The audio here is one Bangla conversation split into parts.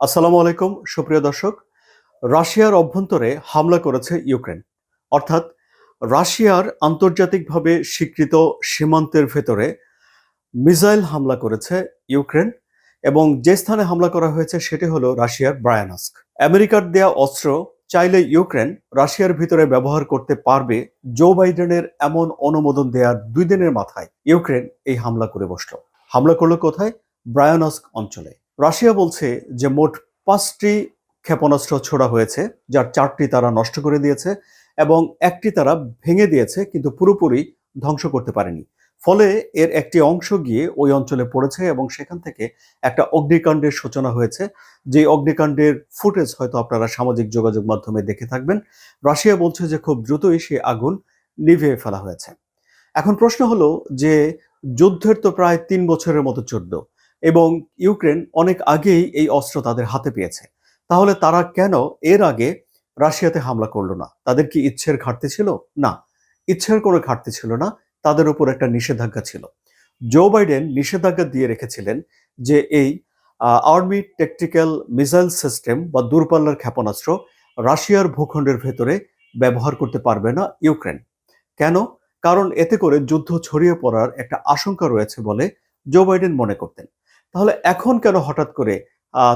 আসসালামু আলাইকুম, সুপ্রিয় দর্শক। রাশিয়ার অভ্যন্তরে হামলা করেছে ইউক্রেন। অর্থাৎ রাশিয়ার আন্তর্জাতিকভাবে স্বীকৃত সীমান্তের ভেতরে মিসাইল হামলা করেছে ইউক্রেন এবং যে স্থানে হামলা করা হয়েছে সেটি হলো রাশিয়ার ব্রায়ানস্ক। আমেরিকার দেয়া অস্ত্র চাইলে ইউক্রেন রাশিয়ার ভিতরে ব্যবহার করতে পারবে জো বাইডেনের এমন অনুমোদন দেওয়ার দুই দিনের মাথায় ইউক্রেন এই হামলা করে বসল। হামলা করল কোথায়? ব্রায়ানস্ক অঞ্চলে। রাশিয়া বলছে যে মোট পাঁচটি ক্ষেপণাস্ত্র ছোড়া হয়েছে, যার চারটি তারা নষ্ট করে দিয়েছে এবং একটি তারা ভেঙে দিয়েছে, কিন্তু পুরোপুরি ধ্বংস করতে পারেনি। ফলে এর একটি অংশ গিয়ে ওই অঞ্চলে পড়েছে এবং সেখান থেকে একটা অগ্নিকাণ্ডের সূচনা হয়েছে। যে অগ্নিকাণ্ডের ফুটেজ হয়তো আপনারা সামাজিক যোগাযোগ মাধ্যমে দেখে থাকবেন। রাশিয়া বলছে যে খুব দ্রুতই সে আগুন নিভিয়ে ফেলা হয়েছে। এখন প্রশ্ন হলো যে যুদ্ধের তো প্রায় তিন বছরের মতো চলল। এবং ইউক্রেন অনেক আগেই এই অস্ত্র তাদের হাতে পেয়েছে। তাহলে তারা কেন এর আগে রাশিয়াতে হামলা করল না? তাদের কি ইচ্ছের ঘাটতি ছিল? না। ইচ্ছের কোনো ঘাটতি ছিল না। তাদের উপর একটা নিষেধাজ্ঞা ছিল। জো বাইডেন নিষেধাজ্ঞা দিয়ে রেখেছিলেন যে এই আর্মি টেকটিক্যাল মিসাইল সিস্টেম বা দূরপাল্লার ক্ষেপণাস্ত্র রাশিয়ার ভূখণ্ডের ভেতরে ব্যবহার করতে পারবে না ইউক্রেন। কেন? কারণ এতে করে যুদ্ধ ছড়িয়ে পড়ার একটা আশঙ্কা রয়েছে বলে জো বাইডেন মনে করতেন। তাহলে এখন কেন হঠাৎ করে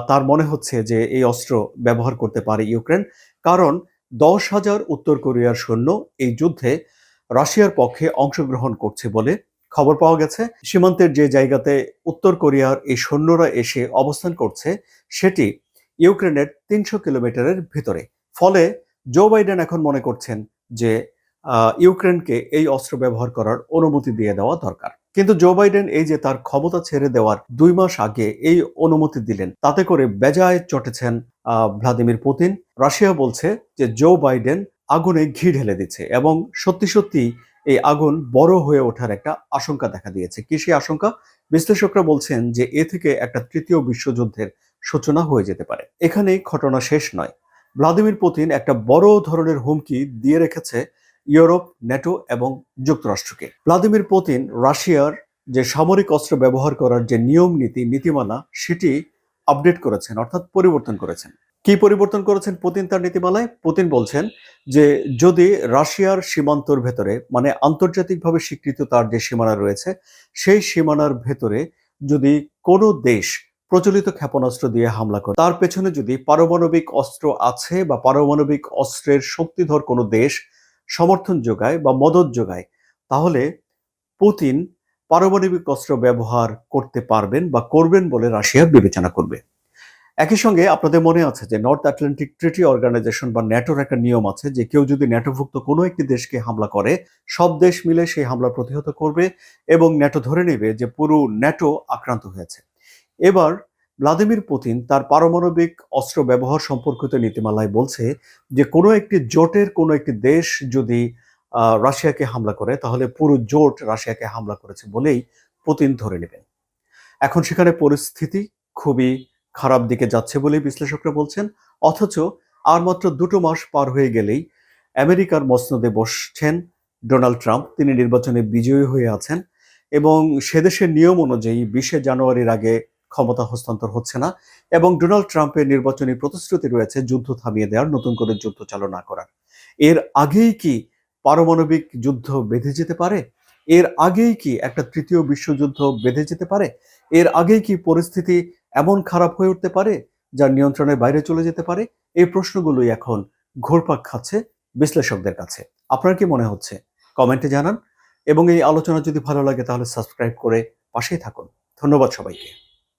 তার মনে হচ্ছে যে এই অস্ত্র ব্যবহার করতে পারে ইউক্রেন? কারণ দশ হাজার উত্তর কোরিয়ার সৈন্য এই যুদ্ধে রাশিয়ার পক্ষে অংশগ্রহণ করছে বলে খবর পাওয়া গেছে। সীমান্তের যে জায়গাতে উত্তর কোরিয়ার এই সৈন্যরা এসে অবস্থান করছে, সেটি ইউক্রেনের তিনশো কিলোমিটারের ভিতরে। ফলে জো বাইডেন এখন মনে করছেন যে ইউক্রেনকে এই অস্ত্র ব্যবহার করার অনুমতি দিয়ে দেওয়া দরকার। কিন্তু জো বাইডেন এই যে তার ক্ষমতা ছেড়ে দেওয়ার দুই মাস আগে এই অনুমতি দিলেন, তাতে করে বেজায় চটেছেন ভ্লাদিমির পুতিন। রাশিয়া বলছে যে জো বাইডেন আগুনে ঘি ঢেলে দিচ্ছে এবং সত্যি সত্যি এই আগুন বড় হয়ে ওঠার একটা আশঙ্কা দেখা দিয়েছে। কি সেই আশঙ্কা? বিশ্লেষকরা বলছেন যে এ থেকে একটা তৃতীয় বিশ্বযুদ্ধের সূচনা হয়ে যেতে পারে। এখানেই ঘটনা শেষ নয়। ভ্লাদিমির পুতিন একটা বড় ধরনের হুমকি দিয়ে রেখেছে ইউরোপ, ন্যাটো এবং যুক্তরাষ্ট্রকে। ভ্লাদিমির পুতিন রাশিয়ার যে সামরিক অস্ত্র ব্যবহার করার যে নিয়ম নীতি, নীতিমালা, সেটি আপডেট করেছেন, অর্থাৎ পরিবর্তন করেছেন। কি পরিবর্তন করেছেন পুতিন তার নীতিমালায়? পুতিন বলছেন যে, যদি রাশিয়ার সীমান্তর ভেতরে মানে আন্তর্জাতিকভাবে স্বীকৃত তার যে সীমানা রয়েছে, সেই সীমানার ভেতরে যদি কোনো দেশ প্রচলিত ক্ষেপণাস্ত্র দিয়ে হামলা করে, তার পেছনে যদি পারমাণবিক অস্ত্র আছে বা পারমাণবিক অস্ত্রের শক্তিধর কোনো দেশ সমর্থন যোগায় বা মদত যোগায়, তাহলে পুতিন পারমাণবিক অস্ত্র ব্যবহার করতে পারবেন বা করবেন বলে রাশিয়া বিবেচনা করবে। একই সঙ্গে আপনাদের মনে আছে যে নর্থ আটলান্টিক ট্রিটি অর্গানাইজেশন বা ন্যাটোর একটা নিয়ম আছে যে কেউ যদি ন্যাটোভুক্ত কোনো একটি দেশকে হামলা করে, সব দেশ মিলে সেই হামলা প্রতিহত করবে এবং ন্যাটো ধরে নেবে যে পুরো ন্যাটো আক্রান্ত হয়েছে। এবার ভ্লাদিমির পুতিন তার পারমাণবিক অস্ত্র ব্যবহার সম্পর্কিত নীতিমালায় বলছে যে কোনো একটি জোটের কোনো একটি দেশ যদি রাশিয়াকে হামলা করে, তাহলে পুরো জোট রাশিয়াকে হামলা করেছে বলেই পুতিন ধরে নেবেন। এখন সেখানে পরিস্থিতি খুবই খারাপ দিকে যাচ্ছে বলেই বিশ্লেষকরা বলছেন, অথচ আর মাত্র দুটো মাস পার হয়ে গেলেই আমেরিকার মসনদে বসছেন ডোনাল্ড ট্রাম্প, তিনি নির্বাচনে বিজয়ী হয়ে আছেন এবং সেদেশের নিয়ম অনুযায়ী বিশে জানুয়ারির আগে ক্ষমতা হস্তান্তর হচ্ছে না এবং ডোনাল্ড ট্রাম্পের নির্বাচনী প্রতিশ্রুতি রয়েছে যুদ্ধ থামিয়ে দেওয়ার, নতুন করে যুদ্ধ চালনা করার। এর আগেই কি পারমাণবিক যুদ্ধ বেঁধে যেতে পারে? এর আগেই কি একটা তৃতীয় বিশ্বযুদ্ধ বেঁধে যেতে পারে? এর আগেই কি পরিস্থিতি এমন খারাপ হয়ে উঠতে পারে যা নিয়ন্ত্রণের বাইরে চলে যেতে পারে? এই প্রশ্নগুলোই এখন ঘোরপাক খাচ্ছে বিশ্লেষকদের কাছে। আপনার কি মনে হচ্ছে? কমেন্টে জানান এবং এই আলোচনা যদি ভালো লাগে তাহলে সাবস্ক্রাইব করে পাশেই থাকুন। ধন্যবাদ সবাইকে।